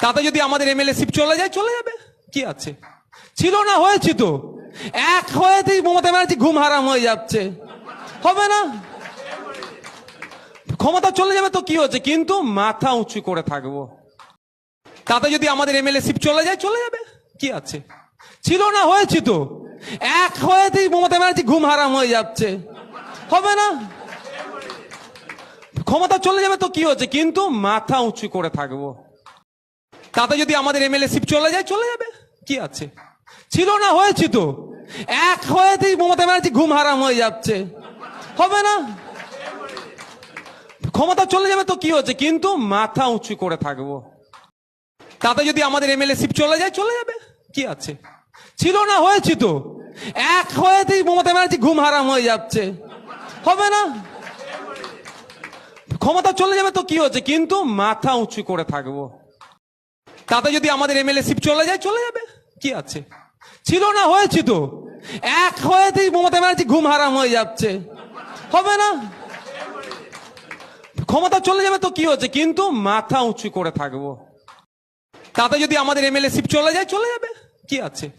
তাতে যদি আমাদের এমএলএ শিপ চলে যায়, চলে যাবে। কি আছে? ছিল না, হয়েছে তো। এক হয়েতেই মমতা ব্যানার্জি ঘুম হারাম হয়ে যাচ্ছে। হবে না? ক্ষমতা চলে যাবে তো কি হচ্ছে? কিন্তু মাথা উঁচু করে থাকব। তাতে যদি আমাদের এমএলএ শিপ চলে যায়, চলে যাবে। কি আছে? ছিল না, হয়েছে তো। এক হয়েতেই মমতা ব্যানার্জি ঘুম হারাম হয়ে যাচ্ছে। হবে না? ক্ষমতা চলে যাবে তো কি হচ্ছে? কিন্তু মাথা উঁচু করে থাকব। তাতে যদি আমাদের এমএলএ শিপ চলে যায়, চলে যাবে। কি আছে? ছিল না, হয়েছে তো। এক হয়েতেই মমতা ব্যানার্জি ঘুম হারাম হয়ে যাচ্ছে। হবে না? ক্ষমতা চলে যাবে তো কি হচ্ছে? কিন্তু মাথা উঁচু করে থাকব। তাতে যদি আমাদের এমএলএ শিপ চলে যায়, চলে যাবে। কি আছে? ছিল না, হয়েছে তো। এক হয়েতেই মমতা ব্যানার্জি ঘুম হারাম হয়ে যাচ্ছে। হবে না? ক্ষমতা চলে যাবে তো কি হচ্ছে? কিন্তু মাথা উঁচু করে থাকব। তাতে যদি আমাদের এমএলএ শিপ চলে যায়, চলে যাবে। কি আছে? ছিল না, হয়েছে তো। এক হয়েতেই মমতা ব্যানার্জি ঘুম হারাম হয়ে যাচ্ছে। হবে না? ক্ষমতা চলে যাবে তো কি হচ্ছে? কিন্তু মাথা উঁচু করে থাকব। তাতে যদি আমাদের এমএলএ শিপ চলে যায়, চলে যাবে। কি আছে?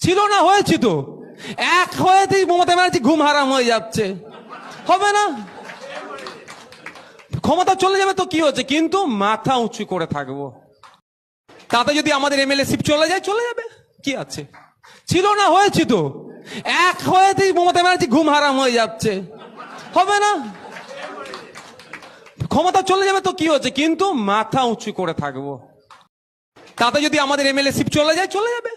ছিল না, হয়েছে তো। এক হয়েতেই মমতা ব্যানার্জি ঘুম হারাম হয়ে যাচ্ছে। হবে না? ক্ষমতা চলে যাবে তো কি হচ্ছে? কিন্তু মাথা উঁচু করে থাকব। তাতে যদি আমাদের এমএলএ শিপ চলে যায়, চলে যাবে। কি আছে? ছিল না, হয়েছে তো। এক হয়েতেই মমতা ব্যানার্জি ঘুম হারাম হয়ে যাচ্ছে। হবে না? ক্ষমতা চলে যাবে তো কি হচ্ছে? কিন্তু মাথা উঁচু করে থাকব। তাতে যদি আমাদের এমএলএ শিপ চলে যায়, চলে যাবে।